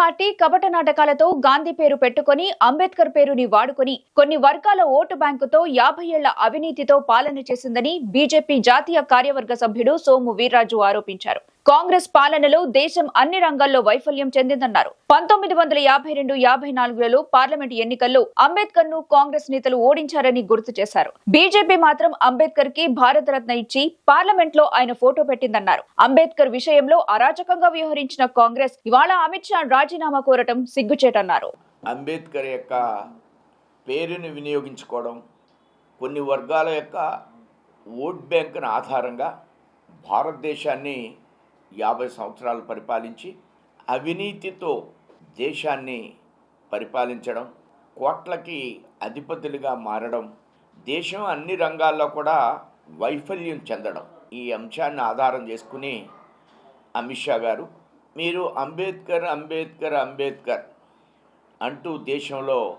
Party కపట నాటకాలతో గాంధీ పేరు పెట్టుకొని అంబేద్కర్ పేరుని వాడుకొని కొన్ని వర్గాల ఓటు బ్యాంకుతో యాభై ఏళ్ళ అవినీతితో పాలన చేసిందని బీజేపీ జాతీయ కార్యవర్గ సభ్యుడు సోము వీర్రాజు ఆరోపించారు. కాంగ్రెస్ పాలనలో దేశం అన్ని రంగాల్లో వైఫల్యం చెందిందన్నారు. పంతొమ్మిది వందల యాభై రెండు యాభై నాలుగులలో పార్లమెంట్ ఎన్నికల్లో అంబేద్కర్ను కాంగ్రెస్ నేతలు ఓడించారని గుర్తు చేశారు. బీజేపీ మాత్రం అంబేద్కర్కి భారతరత్న ఇచ్చి పార్లమెంట్లో ఆయన ఫోటో పెట్టిందన్నారు. అంబేద్కర్ విషయంలో అరాచకంగా వ్యవహరించిన కాంగ్రెస్ ఇవాళ అమిత్ షా రాజీనామా కోరటం సిగ్గుచేటన్నారు. అంబేద్కర్ యొక్క పేరుని వినియోగించుకోవడం కొన్ని వర్గాల యొక్క ఓట్ బ్యాంకును ఆధారంగా భారతదేశాన్ని యాభై సంవత్సరాలు పరిపాలించి అవినీతితో దేశాన్ని పరిపాలించడం కోట్లకి అధిపతులుగా మారడం దేశం అన్ని రంగాల్లో కూడా వైఫల్యం చెందడం ఈ అంశాన్ని ఆధారం చేసుకుని అమిత్ షా గారు మీరు అంబేద్కర్ అంబేద్కర్ అంబేద్కర్ అంటూ దేశంలో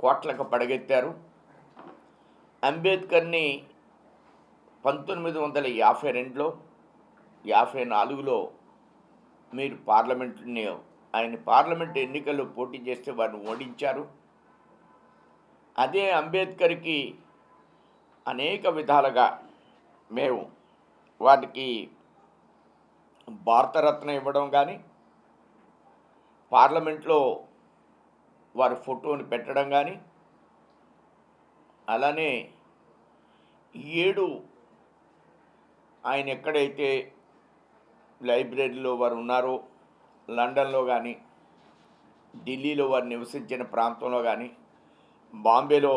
కోట్లకు పడగెత్తారు. అంబేద్కర్ని పంతొమ్మిది వందల యాభై రెండులో యాభై నాలుగులో మీరు పార్లమెంట్ని ఆయన పార్లమెంట్ ఎన్నికల్లో పోటీ చేస్తే వారిని ఓడించారు. అదే అంబేద్కర్కి అనేక విధాలుగా మేము వాటికి భారతరత్న ఇవ్వడం కానీ పార్లమెంట్లో వారి ఫోటోని పెట్టడం కానీ అలానే ఏడు ఆయన ఎక్కడైతే లైబ్రరీలో వారు ఉన్నారో లండన్లో కానీ ఢిల్లీలో వారు నివసించిన ప్రాంతంలో కానీ బాంబేలో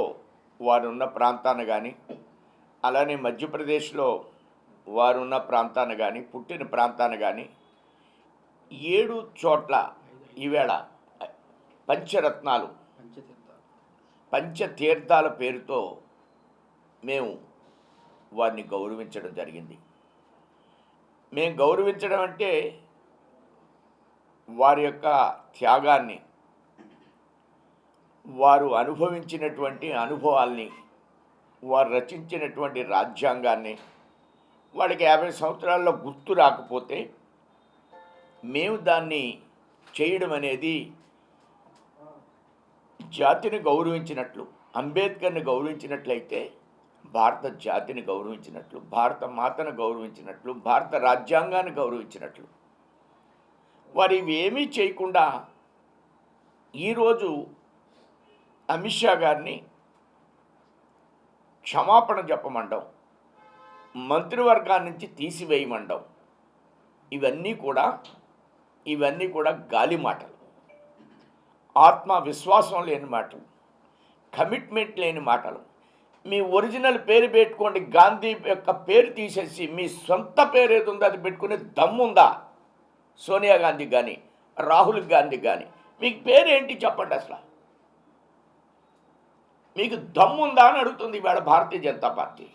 వారు ఉన్న ప్రాంతాన్ని కానీ అలానే మధ్యప్రదేశ్లో వారున్న ప్రాంతాన్ని కానీ పుట్టిన ప్రాంతాన్ని కానీ ఏడు చోట్ల ఈవేళ పంచరత్నాలు పంచతీర్థాల పేరుతో మేము వారిని గౌరవించడం జరిగింది. మేము గౌరవించడం అంటే వారి యొక్క త్యాగాన్ని వారు అనుభవించినటువంటి అనుభవాల్ని వారు రచించినటువంటి రాజ్యాంగాన్ని వాళ్ళకి యాభై సంవత్సరాల్లో గుర్తు రాకపోతే మేము దాన్ని చేయడం అనేది జాతిని గౌరవించినట్లు అంబేద్కర్ని గౌరవించినట్లయితే భారత జాతిని గౌరవించినట్లు భారత మాతను గౌరవించినట్లు భారత రాజ్యాంగాన్ని గౌరవించినట్లు. వారు ఇవి ఏమీ చేయకుండా ఈరోజు అమిత్ షా గారిని క్షమాపణ చెప్పమండం మంత్రివర్గాన్ని నుంచి తీసివేయమండం ఇవన్నీ కూడా ఇవన్నీ కూడా గాలి మాటలు. ఆత్మవిశ్వాసం లేని మాటలు కమిట్మెంట్ లేని మాటలు. మీ ఒరిజినల్ పేరు పెట్టుకోండి. గాంధీ యొక్క పేరు తీసేసి మీ సొంత పేరు ఏది ఉందో అది పెట్టుకునే దమ్ముందా సోనియా గాంధీ కానీ రాహుల్ గాంధీ కానీ మీకు పేరు ఏంటి చెప్పండి అసలు? మీకు దమ్ముందా అని అడుగుతుంది ఇవాళ భారతీయ జనతా పార్టీ.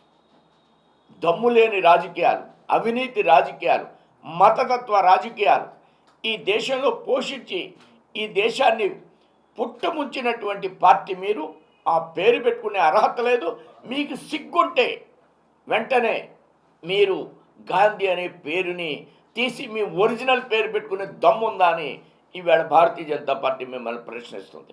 దమ్ము లేని రాజకీయాలు అవినీతి రాజకీయాలు మతతత్వ రాజకీయాలు ఈ దేశంలో పోషించి ఈ దేశాన్ని పుట్టముంచినటువంటి పార్టీ మీరు. ఆ పేరు పెట్టుకునే అర్హత లేదు. మీకు సిగ్గుంటే వెంటనే మీరు గాంధీ అనే పేరుని తీసి మీ ఒరిజినల్ పేరు పెట్టుకునే దమ్ముందా అని ఈవేళ భారతీయ జనతా పార్టీ మిమ్మల్ని ప్రశ్నిస్తుంది.